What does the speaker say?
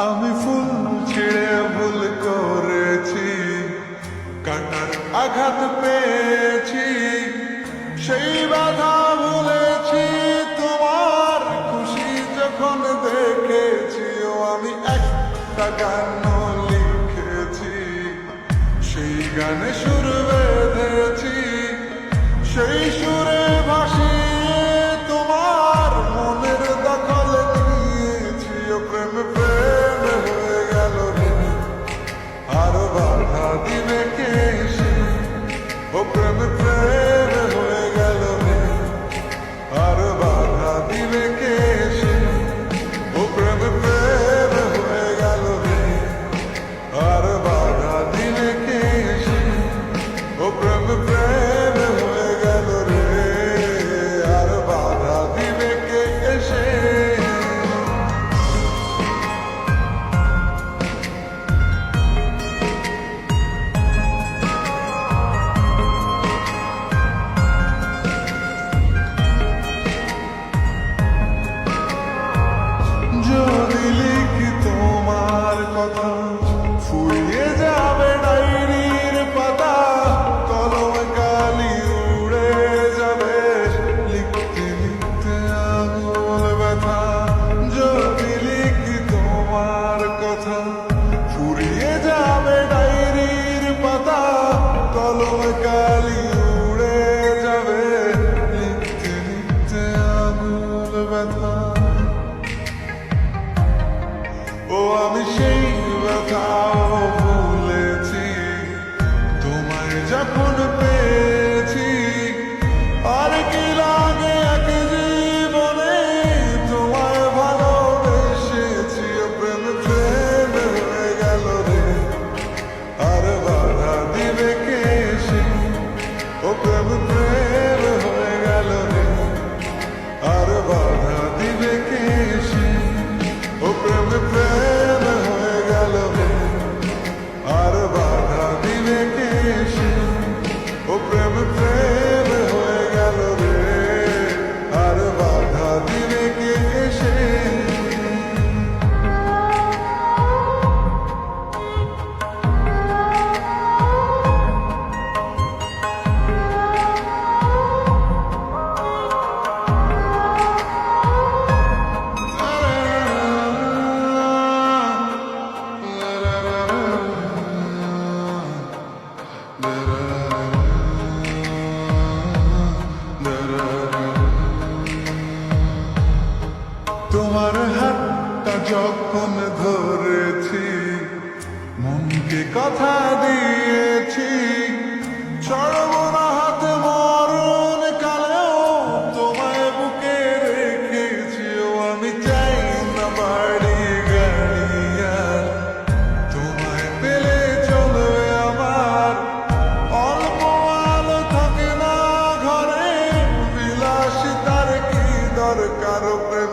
আমি ফুল ছিঁড়ে ভুল করেছি কাটার আঘাত পেয়েছি, সেই বাধা ভুলেছি, তোমার খুশি যখন দেখেছি, ও আমি একটা গান লিখেছি, সেই গানে শুনে ও আমি সেই কথা দিয়েছি। চড়ব না হাত মরণ কালেও তোমায় বুকে রেখেছি। আমি চাই না বাড়ি গাড়িয়ার তোমায় পেলে চলবে আমার। অল্প আলো থাকে না ঘরে। বিলাসিতার কি দরকার প্রেম